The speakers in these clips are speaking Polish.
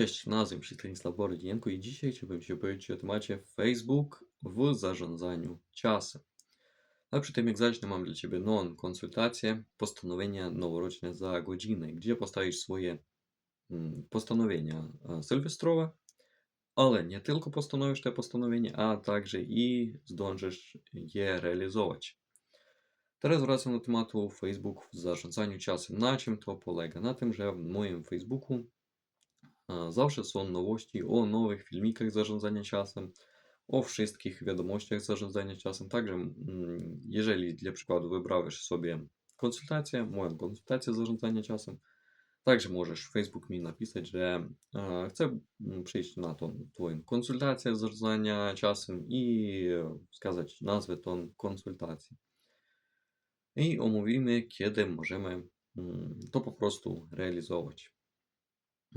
Cześć, nazywam się Stanisław Borodienko i dzisiaj chciałbym się powiedzieć o temacie Facebook w zarządzaniu czasem. Ale przy tym jak zacznę mam dla Ciebie nową konsultację, postanowienia noworoczne za godzinę, gdzie postawisz swoje mm, postanowienia e, sylwestrowe, ale nie tylko postanowisz te postanowienia, a także i zdążysz je realizować. Teraz wracam do tematu Facebook w zarządzaniu czasem. Na czym to polega? Na tym, że w moim Facebooku a, Zawsze są nowości o nowych filmikach zarządzania czasem, o wszystkich wiadomościach zarządzania czasem. Także, mm, jeżeli dla przykładu wybrałeś sobie konsultację, moją konsultację zarządzania czasem, także możesz w Facebook mi napisać, że e, chcę mm, przyjść na tą Twoją konsultację zarządzania czasem i wskazać nazwę tą konsultacji. I omówimy, kiedy możemy mm, to po prostu realizować.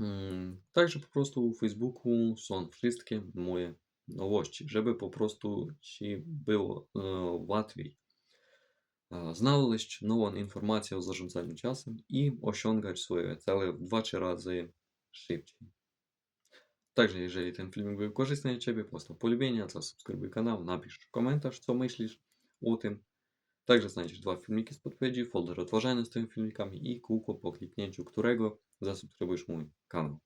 Mm, Także po prostu w Facebooku są wszystkie moje nowości, żeby po prostu Ci było e, łatwiej e, znaleźć nową informację o zarządzaniu czasem i osiągać swoje cele w 2-3 razy szybciej. Także jeżeli ten filmik był korzystny dla Ciebie, postaw polubienie, zasubskrybuj kanał, napisz komentarz, co myślisz o tym. Także znajdziesz dwa filmiki z podpowiedzi, folder odtwarzania z tymi filmikami i kółko, po kliknięciu którego zasubskrybujesz mój kanał.